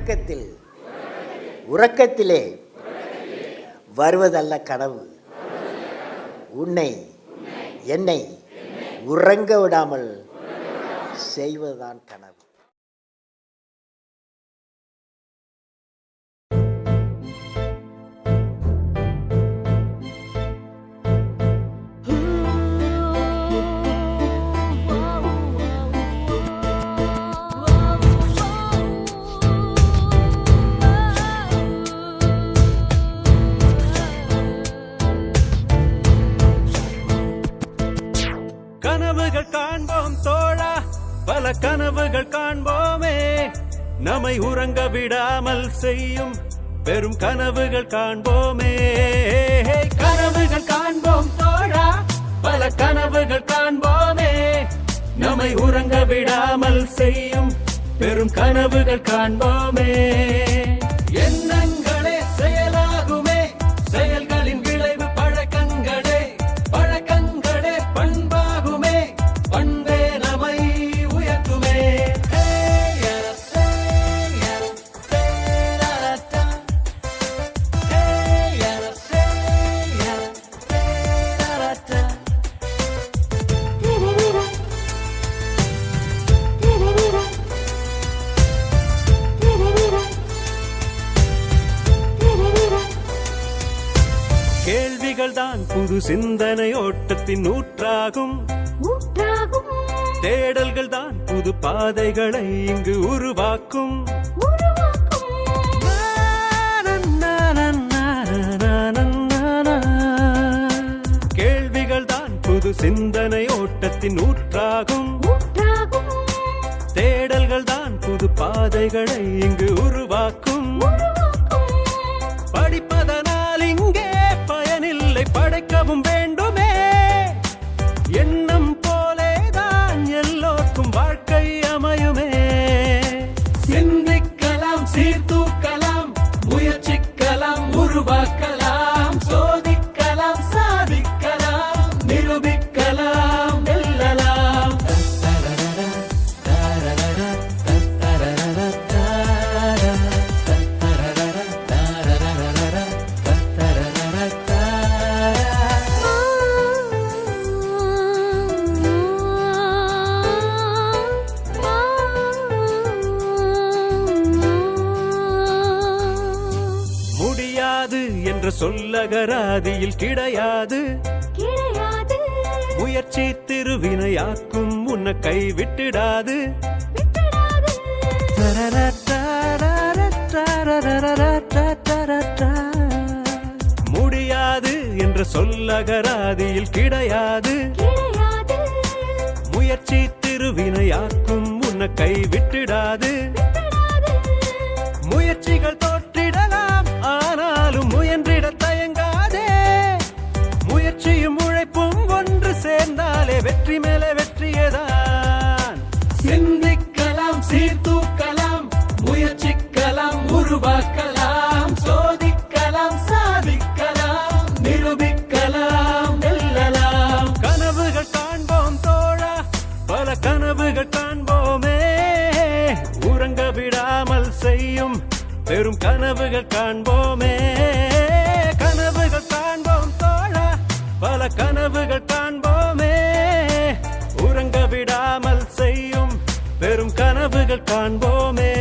உறக்கத்தில். உறக்கத்திலே வருவதல்ல கனவு. உன்னை என்னை உறங்க விடாமல் செய்வதுதான் கனவு. பல கனவுகள் காண்போமே. நம்மை உறங்க விடாமல் செய்யும் பெரும் கனவுகள் காண்போமே. கனவுகள் காண்போம் தோழா. பல கனவுகள் காண்போமே. நம்மை உறங்க விடாமல் செய்யும் பெரும் கனவுகள் காண்போமே. கேள்விகள் தான் புது சிந்தனை ஓட்டத்தின் ஊற்றாகும். தேடல்கள் தான் புது பாதைகளை இங்கு உருவாக்கும். கேள்விகள் தான் புது சிந்தனை ஓட்டத்தின் ஊற்றாகும். தேடல்கள் தான் புது பாதைகளை இங்கு உருவாக்கும். சொல்லகராதியில் கிடையாது. கிடையாது. முயற்சி திருவினையாக்கும் உன்னை கைவிட்டிடாது. விட்டுடாது. முடியாது என்ற சொல்லகராதியில் கிடையாது கிடையாது முயற்சி திருவினையாக்கும் உன்னை கைவிட்டிடாது சிந்திக்கலாம் சீர்தூக்கலாம் முயற்சிக்கலாம் உருவாக்கலாம் சோதிக்கலாம் சாதிக்கலாம் நிரூபிக்கலாம் வெல்லலாம். கனவுகள் காண்போம் தோழா பல கனவுகள் காண்போமே. உறங்க விடாமல் செய்யும் பெரும் கனவுகள் காண்போமே. கனவுகள் காண்போம் தோழா பல கனவுகள் பெரும் கனவுகள் காண்போமே.